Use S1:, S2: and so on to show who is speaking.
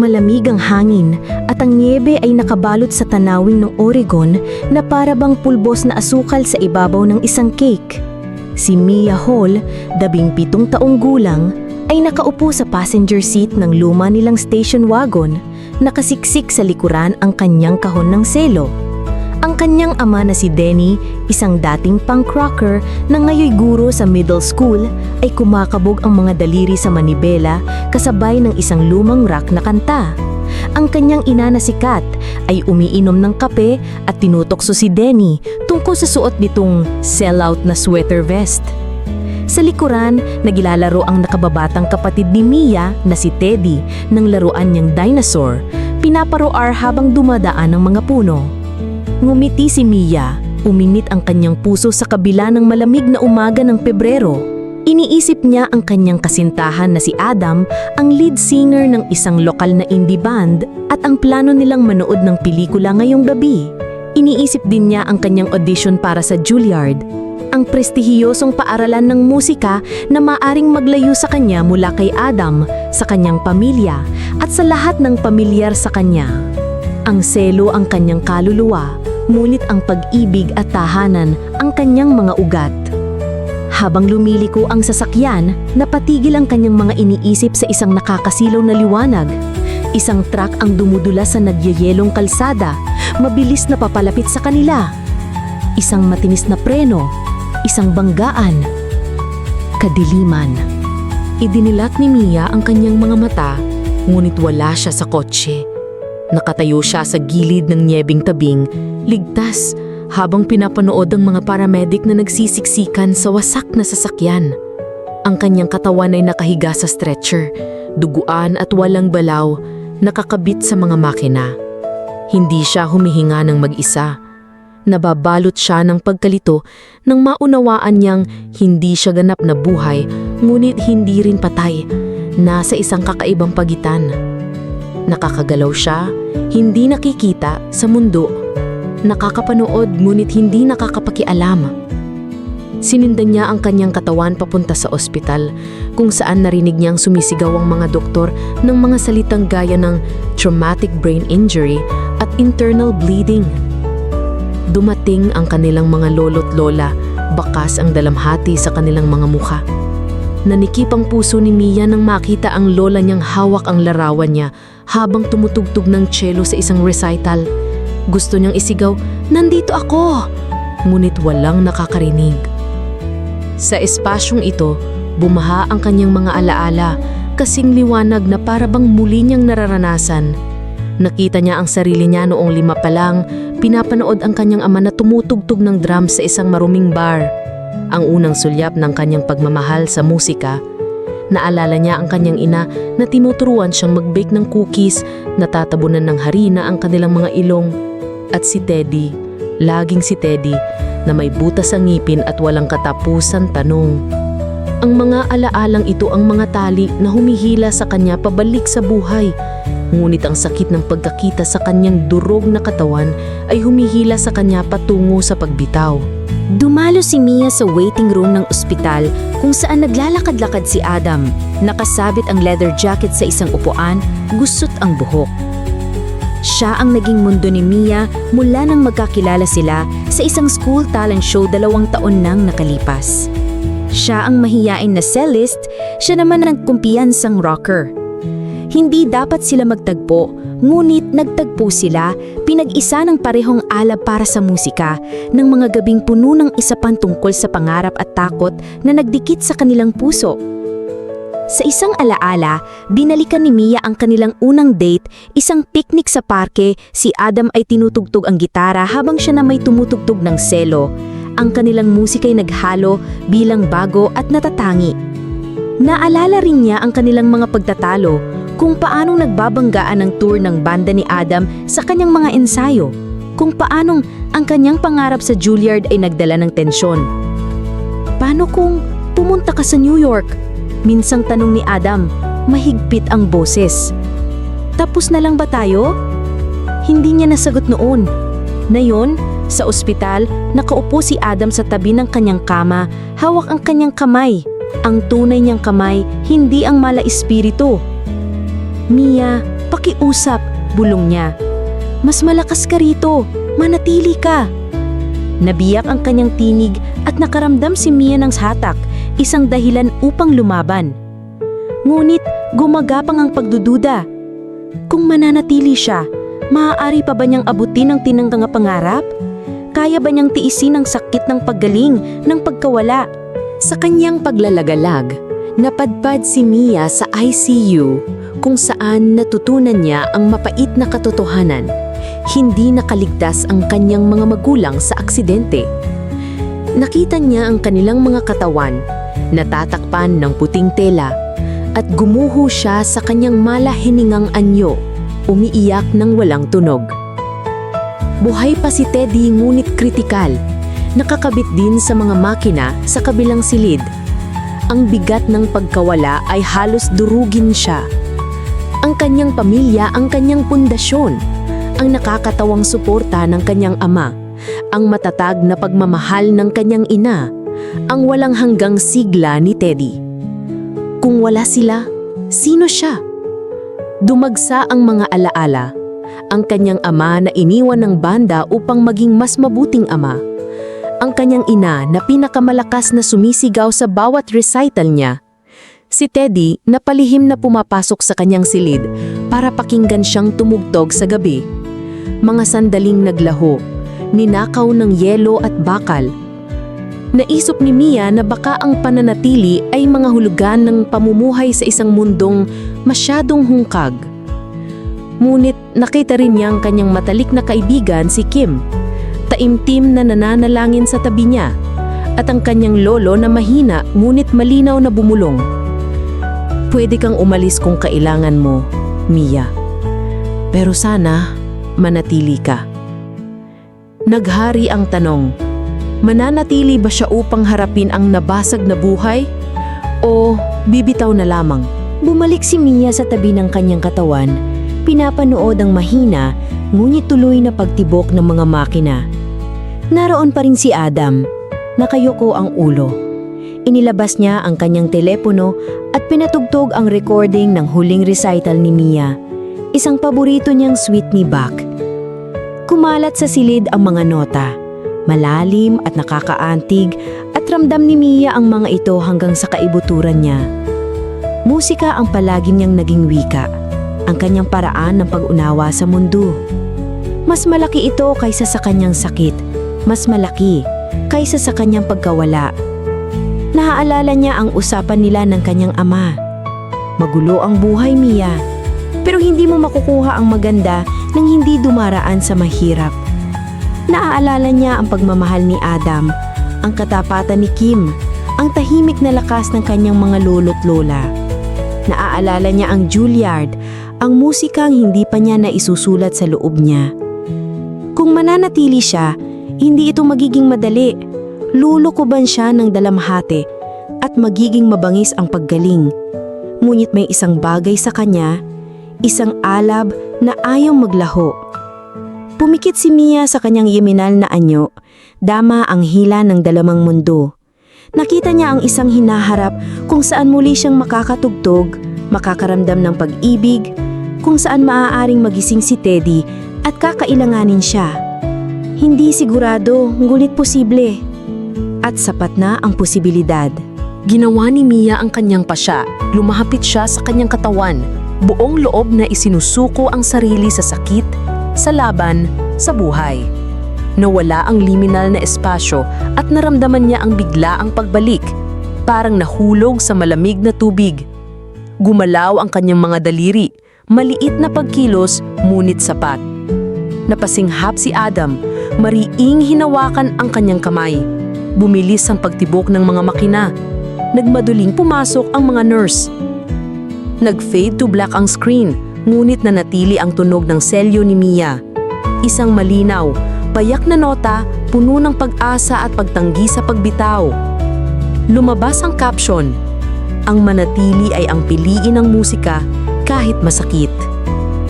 S1: Malamig ang hangin at ang niebe ay nakabalot sa tanawin ng Oregon na parabang pulbos na asukal sa ibabaw ng isang cake. Si Mia Hall, dabing pitong taong gulang, ay nakaupo sa passenger seat ng luma nilang station wagon, nakasiksik sa likuran ang kanyang kahon ng selo. Ang kanyang ama na si Denny, isang dating punk rocker na ngayoy guro sa middle school, ay kumakabog ang mga daliri sa manibela kasabay ng isang lumang rock na kanta. Ang kanyang ina na si Kat ay umiinom ng kape at tinutokso si Denny tungkol sa suot nitong sellout na sweater vest. Sa likuran, nagilalaro ang nakababatang kapatid ni Mia na si Teddy ng laruan niyang dinosaur, pinaparoar habang dumadaan ng mga puno. Ngumiti si Mia, uminit ang kanyang puso sa kabila ng malamig na umaga ng Pebrero. Iniisip niya ang kanyang kasintahan na si Adam, ang lead singer ng isang lokal na indie band at ang plano nilang manood ng pelikula ngayong gabi. Iniisip din niya ang kanyang audition para sa Juilliard, ang prestihiyosong paaralan ng musika na maaring maglayo sa kanya mula kay Adam, sa kanyang pamilya at sa lahat ng pamilyar sa kanya. Ang selo ang kanyang kaluluwa, ngunit ang pag-ibig at tahanan ang kanyang mga ugat. Habang lumiliko ang sasakyan, napatigil ang kanyang mga iniisip sa isang nakakasilaw na liwanag. Isang truck ang dumudula sa nagyayelong kalsada, mabilis na papalapit sa kanila. Isang matinis na preno, isang banggaan. Kadiliman. Idinilat ni Mia ang kanyang mga mata, ngunit wala siya sa kotse. Nakatayo siya sa gilid ng nyebing tabing, ligtas, habang pinapanood ang mga paramedic na nagsisiksikan sa wasak na sasakyan. Ang kanyang katawan ay nakahiga sa stretcher, duguan at walang balaw, nakakabit sa mga makina. Hindi siya humihinga ng mag-isa. Nababalot siya ng pagkalito nang maunawaan niyang hindi siya ganap na buhay, ngunit hindi rin patay, nasa isang kakaibang pagitan. Nakakagalaw siya, hindi nakikita sa mundo. Nakakapanood ngunit hindi nakakapakialam. Sinindan niya ang kanyang katawan papunta sa ospital kung saan narinig niyang sumisigaw ang mga doktor ng mga salitang gaya ng traumatic brain injury at internal bleeding. Dumating ang kanilang mga lolo't lola, bakas ang dalamhati sa kanilang mga mukha. Nanikip ang puso ni Mia nang makita ang lola niyang hawak ang larawan niya habang tumutugtog ng cello sa isang recital. Gusto niyang isigaw, Nandito ako! Ngunit walang nakakarinig. Sa espasyong ito, bumaha ang kanyang mga alaala, kasing liwanag na parabang muli niyang nararanasan. Nakita niya ang sarili niya noong lima pa lang, pinapanood ang kanyang ama na tumutugtog ng drum sa isang maruming bar. Ang unang sulyap ng kanyang pagmamahal sa musika. Naalala niya ang kanyang ina na tinuturuan siyang mag-bake ng cookies, natatabunan ng harina ang kanilang mga ilong. At si Teddy, laging si Teddy, na may butas sa ngipin at walang katapusan tanong. Ang mga alaalang ito ang mga tali na humihila sa kanya pabalik sa buhay. Ngunit ang sakit ng pagkakita sa kanyang durog na katawan ay humihila sa kanya patungo sa pagbitaw. Dumalo si Mia sa waiting room ng ospital kung saan naglalakad-lakad si Adam. Nakasabit ang leather jacket sa isang upuan, gusot ang buhok. Siya ang naging mundo ni Mia mula nang magkakilala sila sa isang school talent show dalawang taon nang nakalipas. Siya ang mahiyain na cellist, siya naman ang kumpiyansang rocker. Hindi dapat sila magtagpo, ngunit nagtagpo sila, pinag-isa ng parehong alab para sa musika, ng mga gabing puno ng isa pang tungkol sa pangarap at takot na nagdikit sa kanilang puso. Sa isang alaala, binalikan ni Mia ang kanilang unang date, isang picnic sa parke, si Adam ay tinutugtog ang gitara habang siya na may tumutugtog ng selo. Ang kanilang musika ay naghalo bilang bago at natatangi. Naalala rin niya ang kanilang mga pagtatalo, kung paanong nagbabanggaan ang tour ng banda ni Adam sa kanyang mga ensayo, kung paanong ang kanyang pangarap sa Juilliard ay nagdala ng tensyon. Paano kung pumunta ka sa New York? Minsang tanong ni Adam, mahigpit ang boses. Tapos na lang ba tayo? Hindi niya nasagot noon. Nayon, sa ospital, nakaupo si Adam sa tabi ng kanyang kama, hawak ang kanyang kamay. Ang tunay niyang kamay, hindi ang mala espiritu. Mia, Pakiusap, bulong niya. Mas malakas ka rito, manatili ka. Nabiyak ang kanyang tinig at nakaramdam si Mia ng hatak, isang dahilan upang lumaban. Ngunit gumagapang ang pagdududa. Kung mananatili siya, maaari pa ba niyang abutin ang tinanggang pangarap? Kaya ba niyang tiisin ang sakit ng paggaling ng pagkawala? Sa kanyang paglalagalag, napadpad si Mia sa ICU kung saan natutunan niya ang mapait na katotohanan. Hindi nakaligtas ang kanyang mga magulang sa aksidente. Nakita niya ang kanilang mga katawan, natatakpan ng puting tela, at gumuho siya sa kanyang malahiningang anyo, umiiyak ng walang tunog. Buhay pa si Teddy ngunit kritikal. Nakakabit din sa mga makina sa kabilang silid. Ang bigat ng pagkawala ay halos durugin siya. Ang kanyang pamilya ang kanyang pundasyon. Ang nakakatawang suporta ng kanyang ama. Ang matatag na pagmamahal ng kanyang ina. Ang walang hanggang sigla ni Teddy. Kung wala sila, sino siya? Dumagsa ang mga alaala. Ang kanyang ama na iniwan ng banda upang maging mas mabuting ama. Ang kanyang ina na pinakamalakas na sumisigaw sa bawat recital niya. Si Teddy na palihim na pumapasok sa kanyang silid para pakinggan siyang tumugtog sa gabi. Mga sandaling naglaho, ninakaw ng yelo at bakal. Naisip ni Mia na baka ang pananatili ay mga hulugan ng pamumuhay sa isang mundong masyadong hungkag. Ngunit nakita rin niya ang kanyang matalik na kaibigan si Kim. Taimtim na nananalangin sa tabi niya at ang kanyang lolo na mahina ngunit malinaw na bumulong. Pwede kang umalis kung kailangan mo, Mia. Pero sana manatili ka. Naghari ang tanong, mananatili ba siya upang harapin ang nabasag na buhay? O bibitaw na lamang? Bumalik si Mia sa tabi ng kanyang katawan, pinapanood ang mahina ngunit tuloy na pagtibok ng mga makina. Naroon pa rin si Adam, nakayoko ang ulo. Inilabas niya ang kanyang telepono at pinatugtog ang recording ng huling recital ni Mia, isang paborito niyang sweet ni Bach. Kumalat sa silid ang mga nota, malalim at nakakaantig at ramdam ni Mia ang mga ito hanggang sa kaibuturan niya. Musika ang palagi niyang naging wika, ang kanyang paraan ng pag-unawa sa mundo. Mas malaki ito kaysa sa kanyang sakit, mas malaki kaysa sa kanyang pagkawala. Naaalala niya ang usapan nila ng kanyang ama. Magulo ang buhay, Mia. Pero hindi mo makukuha ang maganda nang hindi dumaraan sa mahirap. Naaalala niya ang pagmamahal ni Adam, ang katapatan ni Kim, ang tahimik na lakas ng kanyang mga lolo't lola. Naaalala niya ang Juilliard, ang musikang hindi pa niya naisusulat sa loob niya. Kung mananatili siya, hindi ito magiging madali. Lulukuban siya ng dalamhati at magiging mabangis ang paggaling. Ngunit may isang bagay sa kanya, isang alab na ayaw maglaho. Pumikit si Mia sa kanyang yeminal na anyo, dama ang hila ng dalamang mundo. Nakita niya ang isang hinaharap kung saan muli siyang makakatugtog, makakaramdam ng pag-ibig, kung saan maaaring magising si Teddy at kakailanganin siya. Hindi sigurado, ngunit posible. At sapat na ang posibilidad. Ginawa ni Mia ang kanyang pasya. Lumahapit siya sa kanyang katawan. Buong loob na isinusuko ang sarili sa sakit, sa laban, sa buhay. Nawala ang liminal na espasyo at naramdaman niya ang bigla ang pagbalik. Parang nahulog sa malamig na tubig. Gumalaw ang kanyang mga daliri, maliit na pagkilos ngunit sapat. Napasinghap si Adam, mariing hinawakan ang kanyang kamay. Bumilis ang pagtibok ng mga makina. Nagmaduling pumasok ang mga nurse. Nag-fade to black ang screen, ngunit nanatili ang tunog ng selyo ni Mia. Isang malinaw, payak na nota, puno ng pag-asa at pagtanggi sa pagbitaw. Lumabas ang caption, ang manatili ay ang piliin ng musika kahit masakit.